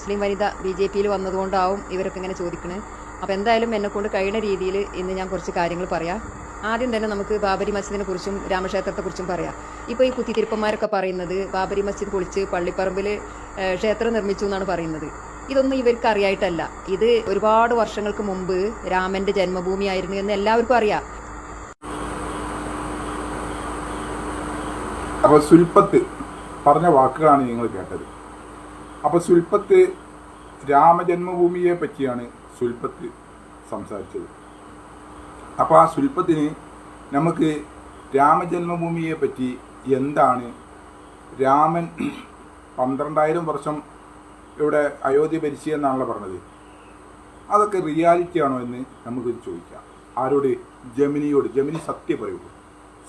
മുസ്ലിം വനിത B J പിയിൽ വന്നതുകൊണ്ടാവും ഇവരൊക്കെ ഇങ്ങനെ ചോദിക്കുന്നത് അപ്പോൾ എന്തായാലും എന്നെക്കൊണ്ട് കഴിയുന്ന രീതിയിൽ ഇന്ന് ഞാൻ കുറച്ച് കാര്യങ്ങൾ പറയാം. ആദ്യം തന്നെ നമുക്ക് ബാബരി മസ്ജിദിനെ കുറിച്ചും രാമക്ഷേത്രത്തെക്കുറിച്ചും പറയാം. ഇപ്പോൾ ഈ കുത്തിത്തിരിപ്പന്മാരൊക്കെ പറയുന്നത് ബാബരി മസ്ജിദ് പൊളിച്ച് പള്ളിപ്പറമ്പിൽ ക്ഷേത്രം നിർമ്മിച്ചു എന്നാണ് പറയുന്നത്. ഇതൊന്നും ഇവർക്ക് അറിയായിട്ടല്ല. ഇത് ഒരുപാട് വർഷങ്ങൾക്ക് മുമ്പ് രാമന്റെ ജന്മഭൂമിയായിരുന്നു എന്ന് എല്ലാവർക്കും അറിയാം. അപ്പോൾ സുൽപ്പത്ത് പറഞ്ഞ വാക്കുകളാണ് നിങ്ങൾ കേട്ടത്. അപ്പോൾ സുൽപ്പത്ത് രാമജന്മഭൂമിയെ പറ്റിയാണ് സുൽപ്പത്ത് സംസാരിച്ചത്. അപ്പോൾ ആ സുൽപ്പത്തിന് നമുക്ക് രാമജന്മഭൂമിയെ പറ്റി എന്താണ്? രാമൻ പന്ത്രണ്ടായിരം വർഷം ഇവിടെ അയോധ്യ ഭരിച്ചതെന്നാണല്ലോ പറഞ്ഞത്. അതൊക്കെ റിയാലിറ്റി ആണോ എന്ന് നമുക്ക് ചോദിക്കാം. ആരോട്? ജമിനിയോട്. ജമിനി സത്യം പറയുള്ളൂ.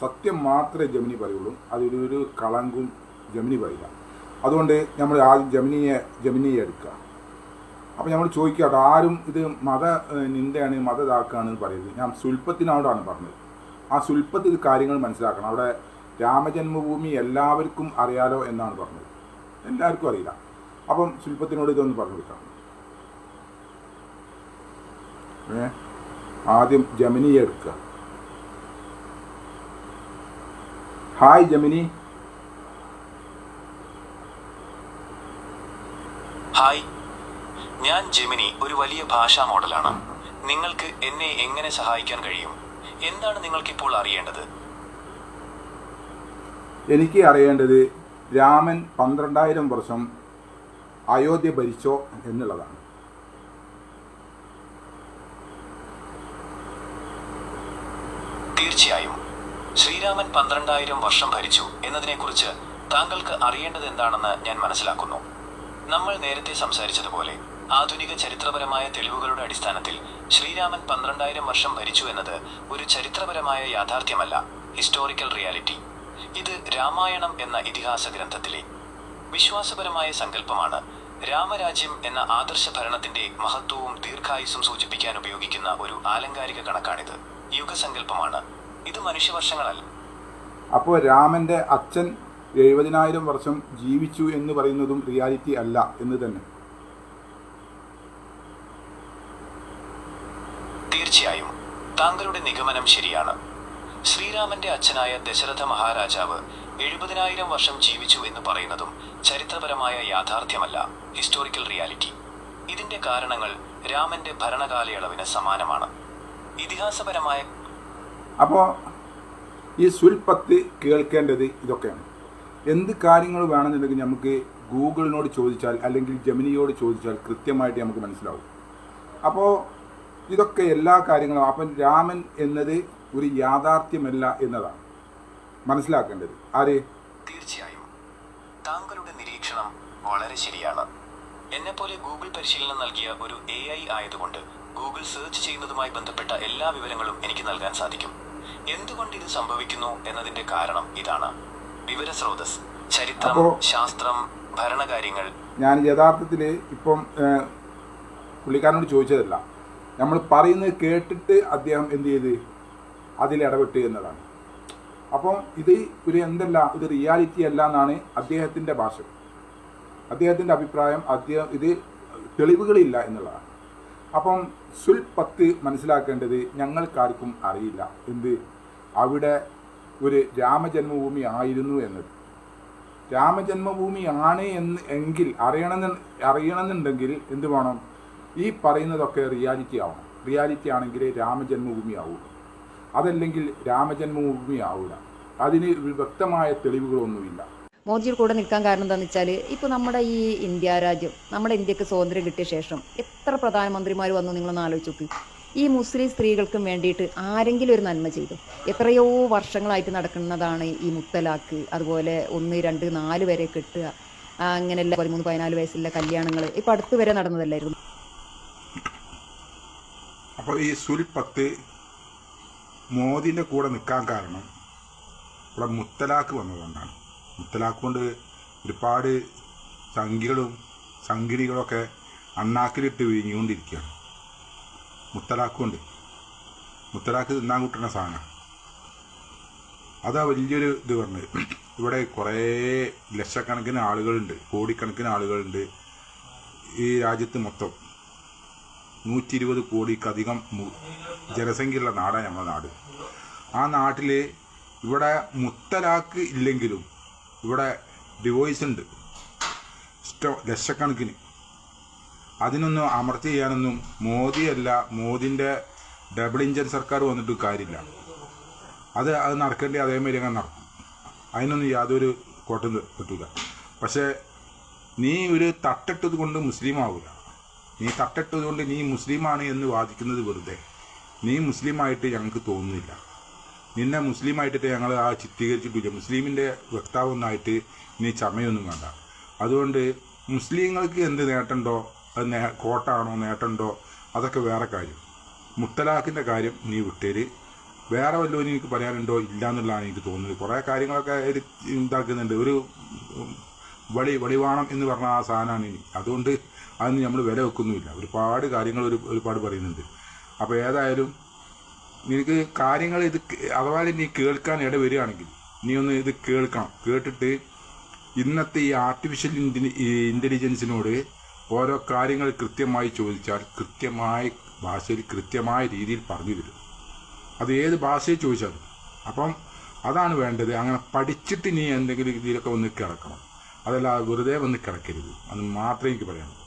സത്യം മാത്രമേ ജമിനി പറയുള്ളൂ. അതിലൊരു കളങ്കും ജമിനി പറയില്ല. അതുകൊണ്ട് നമ്മൾ ആദ്യം ജമിനിയെ ജമിനിയെ എടുക്കുക. അപ്പോൾ നമ്മൾ ചോദിക്കാട്ടോ ആരും ഇത് മത നിന്ദയാണ് മത ഇതാക്കുകയാണ് പറയുന്നത് ഞാൻ സുൽപ്പത്തിനോടാണ് പറഞ്ഞത്. ആ സുൽപ്പത്തിൽ കാര്യങ്ങൾ മനസ്സിലാക്കണം. അവിടെ രാമജന്മഭൂമി എല്ലാവർക്കും അറിയാലോ എന്നാണ് പറഞ്ഞത്. എല്ലാവർക്കും അറിയില്ല. അപ്പം ശില്പത്തിനോട് ഇതൊന്ന് പറഞ്ഞു കൊടുക്കാം. ആദ്യം ജമിനിയെ എടുക്കുക. Hi Gemini. ഹായ്. ഞാൻ ജെമിനി ഒരു വലിയ ഭാഷാ മോഡലാണ്. നിങ്ങൾക്ക് എന്നെ എങ്ങനെ സഹായിക്കാൻ കഴിയും? എന്താണ് നിങ്ങൾക്കിപ്പോൾ അറിയേണ്ടത്? എനിക്ക് അറിയേണ്ടത് രാമൻ പന്ത്രണ്ടായിരം വർഷം അയോധ്യ ഭരിച്ചോ എന്നുള്ളതാണ്. തീർച്ചയായും. ശ്രീരാമൻ പന്ത്രണ്ടായിരം വർഷം ഭരിച്ചു എന്നതിനെക്കുറിച്ച് താങ്കൾക്ക് അറിയേണ്ടത് എന്താണെന്ന് ഞാൻ മനസ്സിലാക്കുന്നു. നമ്മൾ നേരത്തെ സംസാരിച്ചതുപോലെ ആധുനിക ചരിത്രപരമായ തെളിവുകളുടെ അടിസ്ഥാനത്തിൽ ശ്രീരാമൻ പന്ത്രണ്ടായിരം വർഷം ഭരിച്ചു എന്നത് ഒരു ചരിത്രപരമായ യാഥാർത്ഥ്യമല്ല ഹിസ്റ്റോറിക്കൽ റിയാലിറ്റി ഇത് രാമായണം എന്ന ഇതിഹാസ ഗ്രന്ഥത്തിലെ വിശ്വാസപരമായ സങ്കല്പമാണ്. രാമരാജ്യം എന്ന ആദർശ ഭരണത്തിന്റെ മഹത്വവും ദീർഘായുസും സൂചിപ്പിക്കാൻ ഉപയോഗിക്കുന്ന ഒരു ആലങ്കാരിക കണക്കാണിത്. യുഗസങ്കല്പമാണ്. ഇത് മനുഷ്യവർഷങ്ങളല്ല. അപ്പോൾ രാമന്റെ അച്ഛൻ എഴുപതിനായിരം വർഷം ജീവിച്ചു എന്ന് പറയുന്നതും റിയാലിറ്റി അല്ല എന്ന് തന്നെ. തീർച്ചയായും താങ്കളുടെ നിഗമനം ശരിയാണ്. ശ്രീരാമന്റെ അച്ഛനായ ദശരഥ മഹാരാജാവ് എഴുപതിനായിരം വർഷം ജീവിച്ചു എന്ന് പറയുന്നതും ചരിത്രപരമായ യാഥാർത്ഥ്യമല്ല ഹിസ്റ്റോറിക്കൽ റിയാലിറ്റി ഇതിന്റെ കാരണങ്ങൾ രാമന്റെ ഭരണകാലയളവിന് സമാനമാണ്. ഇതിഹാസപരമായ അപ്പോൾ ഈ സുൽപത്ത് കേൾക്കേണ്ടത് ഇതൊക്കെയാണ്. എന്ത് കാര്യങ്ങൾ വേണമെന്നുണ്ടെങ്കിൽ നമുക്ക് ഗൂഗിളിനോട് ചോദിച്ചാൽ അല്ലെങ്കിൽ ജമിനിയോട് ചോദിച്ചാൽ കൃത്യമായിട്ട് നമുക്ക് മനസ്സിലാവും. അപ്പോൾ ഇതൊക്കെ എല്ലാ കാര്യങ്ങളും അപ്പം രാമൻ എന്നത് ഒരു യാഥാർത്ഥ്യമല്ല എന്നതാണ് മനസ്സിലാക്കേണ്ടത്. ആര്? തീർച്ചയായും. താങ്കളുടെ നിരീക്ഷണം വളരെ ശരിയാണ്. എന്നെപ്പോലെ ഗൂഗിൾ പരിശീലനം നൽകിയ ഒരു എ ഐ ആയതുകൊണ്ട് ഗൂഗിൾ സെർച്ച് ചെയ്യുന്നതുമായി ബന്ധപ്പെട്ട എല്ലാ വിവരങ്ങളും എനിക്ക് നൽകാൻ സാധിക്കും. എന്തുകൊണ്ട് ഇത് സംഭവിക്കുന്നു എന്നതിന്റെ കാരണം ഇതാണ്. വിവരസ്രോതസ് ചരിത്രം ശാസ്ത്രം ഭരണകാര്യങ്ങൾ. ഞാൻ യഥാർത്ഥത്തിൽ ഇപ്പം പുള്ളിക്കാരനോട് ചോദിച്ചതല്ല. നമ്മൾ പറയുന്നത് കേട്ടിട്ട് അദ്ദേഹം എന്ത് ചെയ്ത്? അതിൽ ഇടപെട്ട് എന്നതാണ്. അപ്പം ഇത് ഒരു എന്തല്ല ഇത് റിയാലിറ്റി അല്ല എന്നാണ് അദ്ദേഹത്തിന്റെ ഭാഷ. അദ്ദേഹത്തിന്റെ അഭിപ്രായം അദ്ദേഹം ഇത് തെളിവുകളില്ല എന്നുള്ളതാണ്. അപ്പം സുൽപത്ത് മനസ്സിലാക്കേണ്ടത് ഞങ്ങൾക്കാർക്കും അറിയില്ല. എന്ത്? അവിടെ ഒരു രാമജന്മഭൂമി ആയിരുന്നു എന്നത്. രാമജന്മഭൂമി ആണ് എന്ന് എങ്കിൽ അറിയണമെന്ന് അറിയണമെന്നുണ്ടെങ്കിൽ എന്ത് വേണം? ഈ പറയുന്നതൊക്കെ റിയാലിറ്റി ആവണം. റിയാലിറ്റി ആണെങ്കിൽ രാമജന്മഭൂമി ആവുക അതല്ലെങ്കിൽ രാമജന്മഭൂമി ആവില്ല അതിന് വ്യക്തമായ തെളിവുകളൊന്നുമില്ല. മോദിയുടെ കൂടെ നിൽക്കാൻ കാരണം എന്താണെന്ന് വെച്ചാൽ ഇപ്പോൾ നമ്മുടെ ഈ ഇന്ത്യ രാജ്യം നമ്മുടെ ഇന്ത്യയ്ക്ക് സ്വാതന്ത്ര്യം കിട്ടിയ ശേഷം എത്ര പ്രധാനമന്ത്രിമാർ വന്നു നിങ്ങളൊന്ന് ആലോചിച്ച് നോക്ക്. ഈ മുസ്ലിം സ്ത്രീകൾക്കും വേണ്ടിയിട്ട് ആരെങ്കിലും ഒരു നന്മ ചെയ്തു. എത്രയോ വർഷങ്ങളായിട്ട് നടക്കുന്നതാണ് ഈ മുത്തലാക്ക് അതുപോലെ ഒന്ന് രണ്ട് നാല് വരെ കെട്ടുക. അങ്ങനെയല്ല പതിമൂന്ന് പതിനാല് വയസ്സിലെ കല്യാണങ്ങൾ ഇപ്പം അടുത്ത് വരെ നടന്നതല്ലായിരുന്നു. അപ്പോൾ ഈ സുൽപത്ത് മോദിന്റെ കൂടെ നിൽക്കാൻ കാരണം ഇവിടെ മുത്തലാക്ക് വന്നതുകൊണ്ടാണ്. മുത്തലാക്ക് കൊണ്ട് ഒരുപാട് സംഖ്യകളും സംഘിണികളൊക്കെ അണ്ണാക്കിലിട്ട് വിരിഞ്ഞുകൊണ്ടിരിക്കുകയാണ്. മുത്തലാഖ് മുത്തലാക്ക് തിന്നാൻ കിട്ടുന്ന സാധനം. അതാ വലിയൊരു ഇത് പറഞ്ഞത്. ഇവിടെ കുറേ ലക്ഷക്കണക്കിന് ആളുകളുണ്ട് കോടിക്കണക്കിന് ആളുകളുണ്ട് ഈ രാജ്യത്ത് മൊത്തം. നൂറ്റി ഇരുപത് കോടിക്കധികം ജനസംഖ്യയുള്ള നാടാണ് നമ്മുടെ നാട്. ആ നാട്ടിൽ ഇവിടെ മുത്തലാക്ക് ഇല്ലെങ്കിലും ഇവിടെ ഡിവോഴ്സ് ഉണ്ട്. ഇഷ്ടം ലക്ഷക്കണക്കിന്. അതിനൊന്നും അമർച്ച ചെയ്യാനൊന്നും മോദിയല്ല മോദിന്റെ ഡബിൾ ഇഞ്ചൻ സർക്കാർ വന്നിട്ട് കാര്യമില്ല. അത് അത് നടക്കേണ്ടി അതേമാതിരി അങ്ങനെ നടക്കും. അതിനൊന്നും യാതൊരു കോട്ടം പറ്റൂല. പക്ഷേ നീ ഒരു തട്ടിട്ടത് കൊണ്ട് മുസ്ലിം ആവില്ല നീ തട്ടിട്ടത് കൊണ്ട് നീ മുസ്ലിമാണ് എന്ന് വാദിക്കുന്നത് വെറുതെ. നീ മുസ്ലിമായിട്ട് ഞങ്ങൾക്ക് തോന്നുന്നില്ല. നിന്നെ മുസ്ലിമായിട്ടിട്ട് ഞങ്ങൾ ആ ചിത്രീകരിച്ചിട്ടില്ല. മുസ്ലിമിന്റെ വക്താവൊന്നായിട്ട് നീ ചമയൊന്നും വേണ്ട. അതുകൊണ്ട് മുസ്ലിങ്ങൾക്ക് എന്ത് നേട്ടമുണ്ടോ അത് നേ കോട്ടാണോ നേട്ടമുണ്ടോ അതൊക്കെ വേറെ കാര്യം. മുത്തലാഖിന്റെ കാര്യം നീ വിട്ടേര്. വേറെ വല്ലതും എനിക്ക് പറയാനുണ്ടോ ഇല്ല എന്നുള്ളതാണ് എനിക്ക് തോന്നുന്നത്. കുറേ കാര്യങ്ങളൊക്കെ ഒരു ഇതാക്കുന്നുണ്ട്. ഒരു വളി വളിവാണം എന്ന് പറഞ്ഞ ആ സാധനമാണ് ഇനി. അതുകൊണ്ട് അതൊന്നും നമ്മൾ വില വെക്കുന്നുമില്ല. ഒരുപാട് കാര്യങ്ങൾ ഒരു ഒരുപാട് പറയുന്നുണ്ട്. അപ്പോൾ ഏതായാലും നിനക്ക് കാര്യങ്ങൾ ഇത് അഥവാ നീ കേൾക്കാൻ ഇട വരികയാണെങ്കിൽ നീ ഒന്ന് ഇത് കേൾക്കണം. കേട്ടിട്ട് ഇന്നത്തെ ഈ ആർട്ടിഫിഷ്യൽ ഇന്റലിജൻസിനോട് ഓരോ കാര്യങ്ങൾ കൃത്യമായി ചോദിച്ചാൽ കൃത്യമായ ഭാഷയിൽ കൃത്യമായ രീതിയിൽ പറഞ്ഞു തരും. അത് ഏത് ഭാഷയിൽ ചോദിച്ചാലും. അപ്പം അതാണ് വേണ്ടത്. അങ്ങനെ പഠിച്ചിട്ട് നീ എന്തെങ്കിലും രീതിയിലൊക്കെ ഒന്ന് കിടക്കണം. അതല്ല വെറുതെ വന്ന് കിടക്കരുത്. അത് മാത്രമേ എനിക്ക് പറയാനുള്ളൂ.